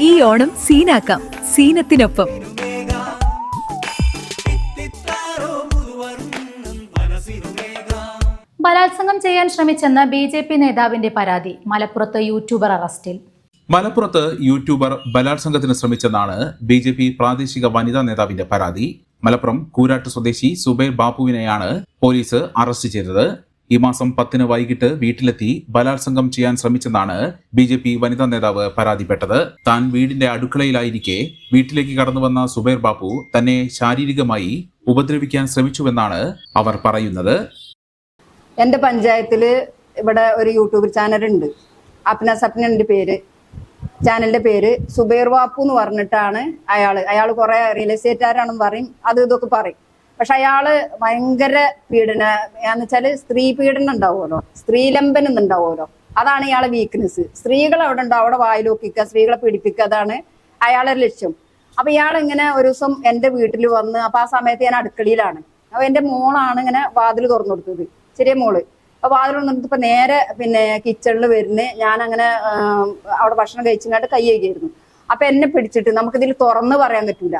ഈ ഓണം സീനാക്കാം. സീനത്തിനൊപ്പം. ബലാത്സംഗം ചെയ്യാൻ ശ്രമിച്ചെന്ന ബി ജെ പി നേതാവിന്റെ പരാതി മലപ്പുറത്ത് യൂട്യൂബർ അറസ്റ്റിൽ. മലപ്പുറത്ത് യൂട്യൂബർ ബലാത്സംഗത്തിന് ശ്രമിച്ചെന്നാണ് ബി ജെ പി പ്രാദേശിക വനിതാ നേതാവിന്റെ പരാതി. മലപ്പുറം കൂരാട്ട് സ്വദേശി സുബൈർ ബാപ്പുവിനെയാണ് പോലീസ് അറസ്റ്റ് ചെയ്തത്. ഈ മാസം പത്തിന് വൈകിട്ട് വീട്ടിലെത്തി ബലാത്സംഗം ചെയ്യാൻ ശ്രമിച്ചെന്നാണ് ബി ജെ പി വനിതാ നേതാവ് പരാതിപ്പെട്ടത്. താൻ വീടിന്റെ അടുക്കളയിലായിരിക്കെ വീട്ടിലേക്ക് കടന്നു വന്ന സുബൈർ ബാപ്പു തന്നെ ശാരീരികമായി ഉപദ്രവിക്കാൻ ശ്രമിച്ചുവെന്നാണ് അവർ പറയുന്നത്. എന്റെ പഞ്ചായത്തിൽ ഇവിടെ ഒരു യൂട്യൂബ് ചാനലുണ്ട്. അപ്ന സപ്നന്റെ പേര്. ചാനലിന്റെ പേര് സുബൈർ ബാപ്പു എന്ന് പറഞ്ഞിട്ടാണ് അയാൾ അയാൾ കുറെ റിയൽ എസ്റ്റേറ്റ് എസ്റ്റേറ്റുകാരാണെന്ന് പറയും അത് ഇതൊക്കെ പറയും. പക്ഷെ അയാൾ ഭയങ്കര പീഡന എന്ന് വെച്ചാൽ സ്ത്രീ പീഡനം ഉണ്ടാവുമല്ലോ. സ്ത്രീലംബനം ഉണ്ടാവുമല്ലോ. അതാണ് ഇയാളെ വീക്ക്നെസ് സ്ത്രീകൾ അവിടെ ഉണ്ടാവും അവിടെ വായിലോക്കിക്കുക സ്ത്രീകളെ പീഡിപ്പിക്കുക അതാണ് അയാളെ ലക്ഷ്യം. അപ്പൊ ഇയാൾ ഇങ്ങനെ ഒരു ദിവസം എന്റെ വീട്ടിൽ വന്ന് അപ്പൊ ആ സമയത്ത് ഞാൻ അടുക്കളയിലാണ്. അപ്പൊ എന്റെ മോളാണ് ഇങ്ങനെ വാതിൽ തുറന്നു കൊടുത്തത് ചെറിയ മോൾ. അപ്പൊ വാതിൽ തുറന്നിട്ട് ഇപ്പൊ നേരെ പിന്നെ കിച്ചണിൽ വരുന്ന് ഞാൻ അങ്ങനെ അവിടെ ഭക്ഷണം കഴിച്ചിങ്ങാണ്ട് കൈ കഴുകിയായിരുന്നു അപ്പൊ എന്നെ പിടിച്ചിട്ട് നമുക്കിതിൽ തുറന്ന് പറയാൻ പറ്റൂല.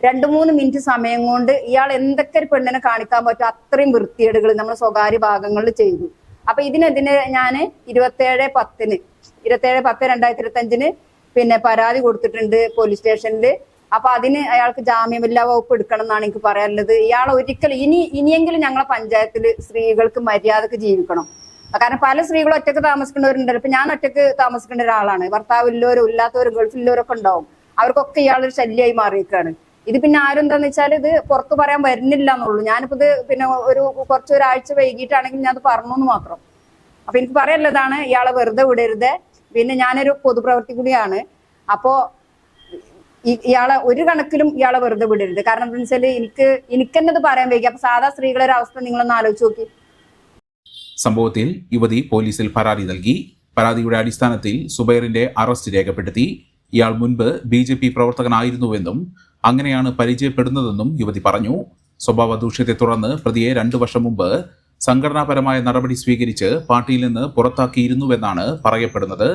രണ്ടു മൂന്ന് മിനിറ്റ് സമയം കൊണ്ട് ഇയാൾ എന്തൊക്കെ ഒരു പെണ്ണിനെ കാണിക്കാൻ പറ്റും അത്രയും വൃത്തികേടുകൾ നമ്മൾ സ്വകാര്യ ഭാഗങ്ങളിൽ ചെയ്തു. അപ്പൊ ഇതിനെതിനെ ഞാൻ ഇരുപത്തേഴ് പത്തിന് ഇരുപത്തേഴ് പത്ത് രണ്ടായിരത്തി ഇരുപത്തി അഞ്ചിന് പിന്നെ പരാതി കൊടുത്തിട്ടുണ്ട് പോലീസ് സ്റ്റേഷനിൽ അപ്പൊ അതിന് അയാൾക്ക് ജാമ്യമില്ലാ വകുപ്പ് എടുക്കണം എന്നാണ് എനിക്ക് പറയാനുള്ളത്. ഇയാൾ ഒരിക്കലും ഇനി ഇനിയെങ്കിലും ഞങ്ങളെ പഞ്ചായത്തിൽ സ്ത്രീകൾക്ക് മര്യാദയ്ക്ക് ജീവിക്കണം. കാരണം പല സ്ത്രീകളും ഒറ്റയ്ക്ക് താമസിക്കുന്നവരുണ്ടല്ലോ. ഇപ്പൊ ഞാൻ ഒറ്റയ്ക്ക് താമസിക്കേണ്ട ഒരാളാണ്. ഭർത്താവ് ഇല്ലവരും ഇല്ലാത്തവരും ഗൾഫിലുള്ളവരൊക്കെ ഉണ്ടാവും. അവർക്കൊക്കെ ഇയാളൊരു ശല്യമായി മാറിയിരിക്കുകയാണ്. ഇത് പിന്നെ ആരും എന്താന്ന് വെച്ചാൽ ഇത് പുറത്തു പറയാൻ വരുന്നില്ല എന്നുള്ളൂ ഞാനിപ്പോ ഇത് പിന്നെ ഒരു കുറച്ച് ഒരാഴ്ച വൈകിട്ടാണെങ്കിൽ ഞാൻ അത് പറഞ്ഞു എന്ന് മാത്രം. അപ്പൊ എനിക്ക് പറയാനുള്ളതാണ് ഇയാളെ വെറുതെ വിടരുത്. പിന്നെ ഞാനൊരു പൊതുപ്രവർത്തി കൂടിയാണ്. അപ്പോ ഇയാളെ ഒരു കണക്കിലും ഇയാളെ വെറുതെ വിടരുത്. കാരണം എന്താ വെച്ചാൽ എനിക്ക് എനിക്ക് തന്നെ അത് പറയാൻ വൈകി. അപ്പൊ സാധാ സ്ത്രീകളുടെ ഒരു അവസ്ഥ നിങ്ങളൊന്ന് ആലോചിച്ച് നോക്കി. സംഭവത്തിൽ യുവതി പോലീസിൽ പരാതി നൽകി. പരാതിയുടെ അടിസ്ഥാനത്തിൽ സുബൈറിന്റെ അറസ്റ്റ് രേഖപ്പെടുത്തി. ഇയാൾ മുൻപ് ബി ജെ പി പ്രവർത്തകനായിരുന്നുവെന്നും അങ്ങനെയാണ് പരിചയപ്പെടുന്നതെന്നും യുവതി പറഞ്ഞു. സ്വഭാവ ദൂഷ്യത്തെ തുടർന്ന് പ്രതിയെ രണ്ടു വർഷം മുമ്പ് സംഘടനാപരമായ നടപടി സ്വീകരിച്ച് പാർട്ടിയിൽ നിന്ന് പുറത്താക്കിയിരുന്നുവെന്നാണ് പറയപ്പെടുന്നത്.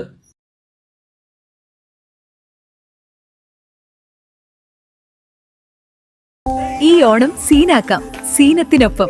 ഈ ഓണം സീനാക്കാം. സീനത്തിനൊപ്പം.